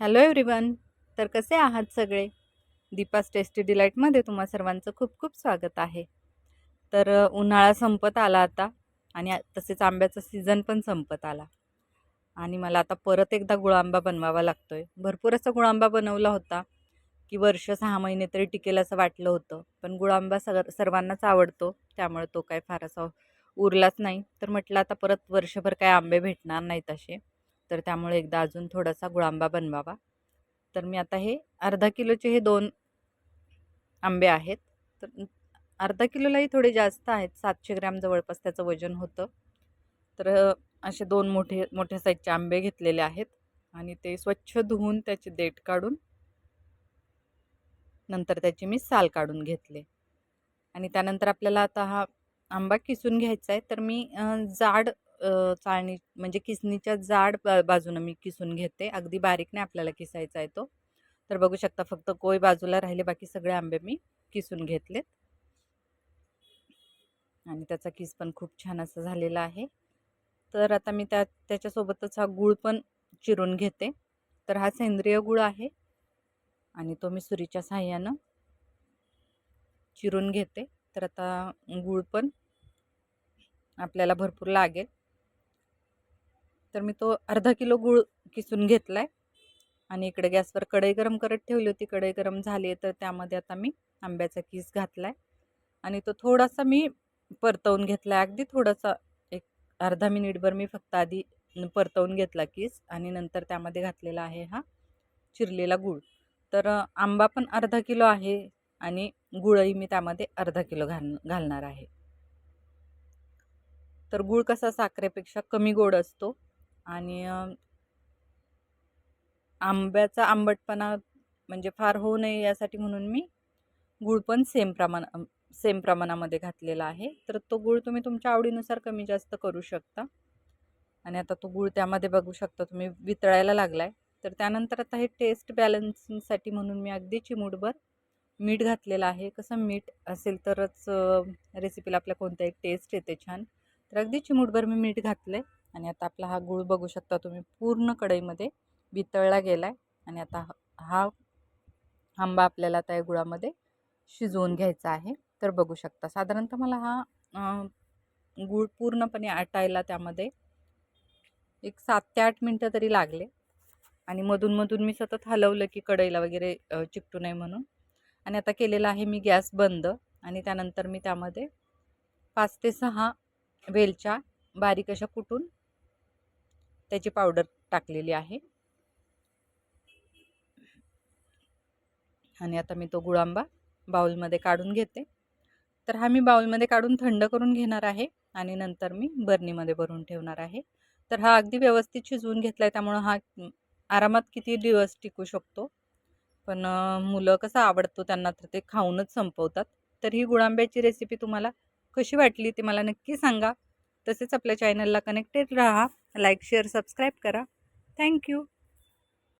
Hello everyone तर कसे आहात सगळे? दीपास टेस्टी डिलाईटमध्ये तुम्हा सर्वांचं खूप खूप स्वागत आहे. तर उन्हाळा संपत आला आता आणि तसेच आंब्याचा सीझन पण संपत आला. आणि मला आता परत एकदा गुळांबा बनवावा लागतो आहे भरपूर असा गुळांबा बनवला होता की वर्ष सहा महिने तरी टिकेल असं वाटलं होतं. पण गुळांबा सग सर्वांनाच आवडतो त्यामुळे तो काय फार असा उरलाच नाही. तर म्हटलं आता परत वर्षभर काय आंबे भेटणार नाहीत असे. तर त्यामुळे एकदा अजून थोडासा गुळांबा बनवावा. तर मी आता हे अर्धा किलोचे हे दोन आंबे आहेत. तर अर्धा किलोलाही थोडे जास्त आहेत. सातशे ग्रॅम जवळपास त्याचं वजन होतं. तर असे दोन मोठे मोठ्या साईजचे आंबे घेतलेले आहेत. आणि ते स्वच्छ धुवून त्याचे देठ काढून नंतर त्याची मी साल काढून घेतले. आणि त्यानंतर आपल्याला आता हा आंबा किसून घ्यायचा आहे. तर मी जाड चाळणी म्हणजे किसणीच्या जाड बा बाजूनं मी किसून घेते. अगदी बारीक नाही आपल्याला किसायचा आहे तो. तर बघू शकता फक्त कोय बाजूला राहिले बाकी सगळे आंबे मी किसून घेतलेत. आणि त्याचा किस पण खूप छान असा झालेला आहे. तर आता मी त्या त्याच्यासोबतच हा गूळ पण चिरून घेते. तर हा सेंद्रिय गूळ आहे. आणि तो मी सुरीच्या साह्यानं चिरून घेते. तर आता गूळ पण आपल्याला भरपूर लागेल. तर मी तो अर्धा किलो गूळ किसून घेतला आहे आणि इकडे गॅसवर कढई गरम करत ठेवली होती. कढई गरम झाली आहे तर त्यामध्ये आता मी आंब्याचा किस घातला आहे आणि तो थोडासा मी परतवून घेतला. आहे अगदी थोडासा एक अर्धा मिनिटभर मी फक्त आधी परतवून घेतला किस आणि नंतर त्यामध्ये घातलेला आहे हा चिरलेला गूळ. तर आंबा पण अर्धा किलो आहे आणि गुळही मी त्यामध्ये अर्धा किलो घाल घालणार आहे. तर गूळ कसा साखरेपेक्षा कमी गोड असतो. आणि आंब्याचा आंबटपणा म्हणजे फार होऊ नये यासाठी म्हणून मी गूळ पण सेम प्रमाण सेम प्रमाणामध्ये घातलेला आहे. तर तो गूळ तुम्ही तुमच्या आवडीनुसार कमी जास्त करू शकता. आणि आता तो गूळ त्यामध्ये बघू शकता तुम्ही वितळायला लागला आहे तर त्यानंतर आता हे टेस्ट बॅलन्सिंगसाठी म्हणून मी अगदी चिमूटभर मीठ घातलेलं आहे. कसं मीठ असेल तरच रेसिपीला आपल्या कोणत्याही टेस्ट येते छान. तर अगदी चिमूटभर मी मीठ घातलं आहे आणि आता आपला हा गूळ बघू शकता तुम्ही पूर्ण कढईमध्ये वितळला गेला आहे आणि आता हा- हा आंबा आपल्याला त्या गुळामध्ये शिजवून घ्यायचा आहे. तर बघू शकता साधारणतः मला हा गूळ पूर्णपणे आटायला त्यामध्ये एक सात ते आठ मिनटं तरी लागले. आणि मधून मधून मी सतत हलवलं की कढईला वगैरे चिकटू नये म्हणून. आणि आता केलेला आहे मी गॅस बंद. आणि त्यानंतर मी त्यामध्ये पाच ते सहा वेलच्या बारीक अशा कुटून त्याची पावडर टाकलेली आहे. आणि आता मी तो गुळांबा बाउलमध्ये काढून घेते. तर हा मी बाउलमध्ये काढून थंड करून घेणार आहे आणि नंतर मी बर्नीमध्ये भरून ठेवणार आहे. तर हा अगदी व्यवस्थित शिजवून घेतला आहे त्यामुळं हा आरामात किती दिवस टिकू शकतो? पण मुलं कसं आवडतो त्यांना तर ते खाऊनच संपवतात. तर ही गुळांब्याची रेसिपी तुम्हाला कशी वाटली ते मला नक्की सांगा. तसेच आपल्या चॅनलला कनेक्टेड राहा लाईक शेअर सबस्क्राईब करा. Thank you